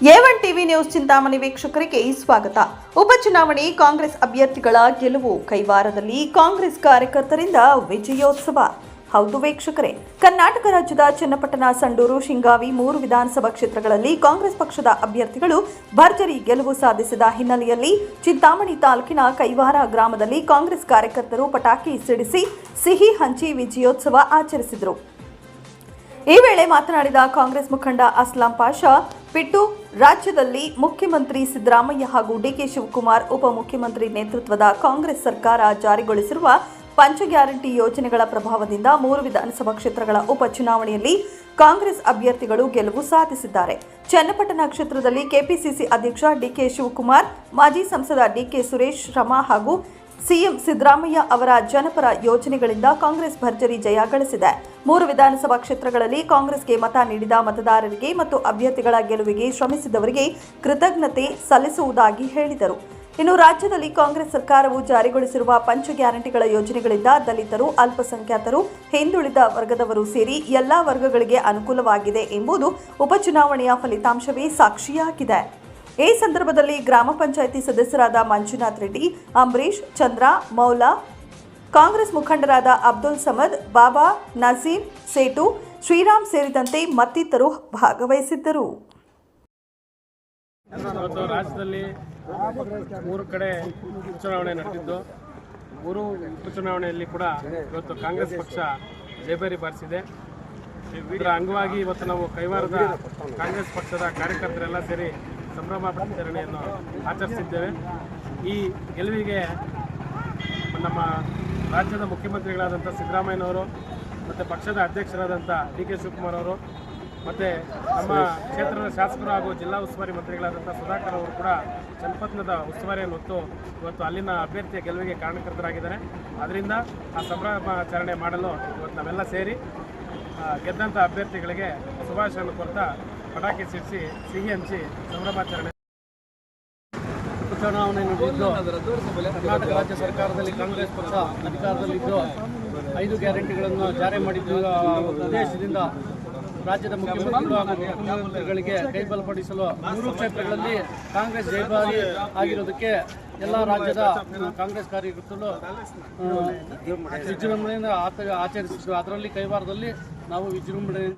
ಎವನ್ TV news Chintamani ವೀಕ್ಷಕರಿಗೆ ಸ್ವಾಗತ. ಉಪಚುನಾವಣೆ ಕಾಂಗ್ರೆಸ್ ಅಭ್ಯರ್ಥಿಗಳ ಗೆಲುವು. ಕೈವಾರದಲ್ಲಿ ಕಾಂಗ್ರೆಸ್ ಕಾರ್ಯಕರ್ತರಿಂದ ವಿಜಯೋತ್ಸವ. ಹೌದು ವೀಕ್ಷಕರೇ, ಕರ್ನಾಟಕ ರಾಜ್ಯದ ಚನ್ನಪಟ್ಟಣ, ಸಂಡೂರು, ಶಿಂಗಾವಿ ಮೂರು ವಿಧಾನಸಭಾ ಕ್ಷೇತ್ರಗಳಲ್ಲಿ ಕಾಂಗ್ರೆಸ್ ಪಕ್ಷದ ಅಭ್ಯರ್ಥಿಗಳು ಭರ್ಜರಿ ಗೆಲುವು ಸಾಧಿಸಿದ ಹಿನ್ನೆಲೆಯಲ್ಲಿ ಚಿಂತಾಮಣಿ ತಾಲೂಕಿನ ಕೈವಾರ ಗ್ರಾಮದಲ್ಲಿ ಕಾಂಗ್ರೆಸ್ ಕಾರ್ಯಕರ್ತರು ಪಟಾಕಿ ಸಿಡಿಸಿ ಸಿಹಿ ಹಂಚಿ ವಿಜಯೋತ್ಸವ ಆಚರಿಸಿದರು. ಈ ವೇಳೆ ಮಾತನಾಡಿದ ಕಾಂಗ್ರೆಸ್ ಮುಖಂಡ ಅಸ್ಲಾಂ ಪಾಷಾ ಪಿಟ್ಟು ರಾಜ್ಯದಲ್ಲಿ ಮುಖ್ಯಮಂತ್ರಿ ಸಿದ್ದರಾಮಯ್ಯ ಹಾಗೂ ಡಿಕೆ ಶಿವಕುಮಾರ್ ಉಪಮುಖ್ಯಮಂತ್ರಿ ನೇತೃತ್ವದ ಕಾಂಗ್ರೆಸ್ ಸರ್ಕಾರ ಜಾರಿಗೊಳಿಸಿರುವ ಪಂಚ ಗ್ಯಾರಂಟಿ ಯೋಜನೆಗಳ ಪ್ರಭಾವದಿಂದ ಮೂರು ವಿಧಾನಸಭಾ ಕ್ಷೇತ್ರಗಳ ಉಪಚುನಾವಣೆಯಲ್ಲಿ ಕಾಂಗ್ರೆಸ್ ಅಭ್ಯರ್ಥಿಗಳು ಗೆಲುವು ಸಾಧಿಸಿದ್ದಾರೆ. ಚನ್ನಪಟ್ಟಣ ಕ್ಷೇತ್ರದಲ್ಲಿ ಕೆಪಿಸಿಸಿ ಅಧ್ಯಕ್ಷ ಡಿಕೆ ಶಿವಕುಮಾರ್, ಮಾಜಿ ಸಂಸದ ಡಿಕೆ ಸುರೇಶ್ ಶ್ರಮ ಹಾಗೂ ಸಿಎಂ ಸಿದ್ದರಾಮಯ್ಯ ಅವರ ಜನಪರ ಯೋಜನೆಗಳಿಂದ ಕಾಂಗ್ರೆಸ್ ಭರ್ಜರಿ ಜಯ ಗಳಿಸಿದೆ. ಮೂರು ವಿಧಾನಸಭಾ ಕ್ಷೇತ್ರಗಳಲ್ಲಿ ಕಾಂಗ್ರೆಸ್ಗೆ ಮತ ನೀಡಿದ ಮತದಾರರಿಗೆ ಮತ್ತು ಅಭ್ಯರ್ಥಿಗಳ ಗೆಲುವಿಗೆ ಶ್ರಮಿಸಿದವರಿಗೆ ಕೃತಜ್ಞತೆ ಸಲ್ಲಿಸುವುದಾಗಿ ಹೇಳಿದರು. ಇನ್ನು ರಾಜ್ಯದಲ್ಲಿ ಕಾಂಗ್ರೆಸ್ ಸರ್ಕಾರವು ಜಾರಿಗೊಳಿಸಿರುವ ಪಂಚ ಗ್ಯಾರಂಟಿಗಳ ಯೋಜನೆಗಳಿಂದ ದಲಿತರು, ಅಲ್ಪಸಂಖ್ಯಾತರು, ಹಿಂದುಳಿದ ವರ್ಗದವರು ಸೇರಿ ಎಲ್ಲಾ ವರ್ಗಗಳಿಗೆ ಅನುಕೂಲವಾಗಿದೆ ಎಂಬುದು ಉಪಚುನಾವಣೆಯ ಫಲಿತಾಂಶವೇ ಸಾಕ್ಷಿಯಾಗಿದೆ. ಈ ಸಂದರ್ಭದಲ್ಲಿ ಗ್ರಾಮ ಪಂಚಾಯಿತಿ ಸದಸ್ಯರಾದ ಮಂಜುನಾಥ್ ರೆಡ್ಡಿ ಅಂಬರೀಶ್ ಚಂದ್ರ, ಮೌಲಾ, ಕಾಂಗ್ರೆಸ್ ಮುಖಂಡರಾದ ಅಬ್ದುಲ್ ಸಮದ್, ಬಾಬಾ ನಸೀಂ ಸೇಟು, ಶ್ರೀರಾಮ್ ಸೇರಿದಂತೆ ಮತ್ತಿತರರು ಭಾಗವಹಿಸಿದ್ದರು. ಇವತ್ತು ರಾಜ್ಯದಲ್ಲಿ ಮೂರು ಕಡೆ ಉಪಚುನಾವಣೆ ನಡೆದಿದ್ದು, ಮೂರು ಉಪಚುನಾವಣೆಯಲ್ಲಿ ಕೂಡ ಇವತ್ತು ಕಾಂಗ್ರೆಸ್ ಪಕ್ಷ ಜಯಬೇರಿ ಬಾರಿಸಿದೆ. ಇದರ ಅಂಗವಾಗಿ ಇವತ್ತು ನಾವು ಕೈವಾರದ ಕಾಂಗ್ರೆಸ್ ಪಕ್ಷದ ಕಾರ್ಯಕರ್ತರೆಲ್ಲ ಸೇರಿ ಸಂಭ್ರಮಾಚರಣೆಯನ್ನು ಆಚರಿಸಿದ್ದೇವೆ. ಈ ಗೆಲುವಿಗೆ ನಮ್ಮ ರಾಜ್ಯದ ಮುಖ್ಯಮಂತ್ರಿಗಳಾದಂಥ ಸಿದ್ದರಾಮಯ್ಯನವರು ಮತ್ತು ಪಕ್ಷದ ಅಧ್ಯಕ್ಷರಾದಂಥ ಡಿ ಕೆ ಶಿವಕುಮಾರ್ ಅವರು ಮತ್ತು ನಮ್ಮ ಕ್ಷೇತ್ರದ ಶಾಸಕರು ಹಾಗೂ ಜಿಲ್ಲಾ ಉಸ್ತುವಾರಿ ಮಂತ್ರಿಗಳಾದಂಥ ಸುಧಾಕರ್ ಅವರು ಕೂಡ ಚನ್ನಪಟ್ಟಣದ ಉಸ್ತುವಾರಿಯನ್ನು ಹೊತ್ತು ಇವತ್ತು ಅಲ್ಲಿನ ಅಭ್ಯರ್ಥಿಯ ಗೆಲುವಿಗೆ ಕಾರಣಕರ್ತರಾಗಿದ್ದಾರೆ. ಅದರಿಂದ ಆ ಸಂಭ್ರಮಾಚರಣೆ ಮಾಡಲು ಇವತ್ತು ನಾವೆಲ್ಲ ಸೇರಿ ಗೆದ್ದಂಥ ಅಭ್ಯರ್ಥಿಗಳಿಗೆ ಶುಭಾಶಯ ಕೊಡ್ತಾ ಪಟಾಕಿ ಸಿಡಿಸಿ ಸಿಹಿ ಹಂಚಿ ಸಂಭ್ರಮಾಚರಣೆ ಕರ್ನಾಟಕ ರಾಜ್ಯ ಸರ್ಕಾರದಲ್ಲಿ ಕಾಂಗ್ರೆಸ್ ಪಕ್ಷ ಅಧಿಕಾರದಲ್ಲಿದ್ದು ಐದು ಗ್ಯಾರಂಟಿಗಳನ್ನು ಜಾರಿ ಮಾಡಿದ್ದ ಉದ್ದೇಶದಿಂದ ರಾಜ್ಯದ ಮುಖ್ಯಮಂತ್ರಿಗಳು ಹಾಗೂ ಮುಖ್ಯಮಂತ್ರಿಗಳಿಗೆ ಕೈಬಲಪಡಿಸಲು ಮೂರು ಕ್ಷೇತ್ರಗಳಲ್ಲಿ ಕಾಂಗ್ರೆಸ್ ಜಯಭಾರಿ ಆಗಿರೋದಕ್ಕೆ ಎಲ್ಲ ರಾಜ್ಯದ ಕಾಂಗ್ರೆಸ್ ಕಾರ್ಯಕರ್ತರು ವಿಜೃಂಭಣೆಯಿಂದ ಆಚರಿಸಿದ್ರು ಅದರಲ್ಲಿ ಕೈವಾರದಲ್ಲಿ ನಾವು ವಿಜೃಂಭಣೆಯಿಂದ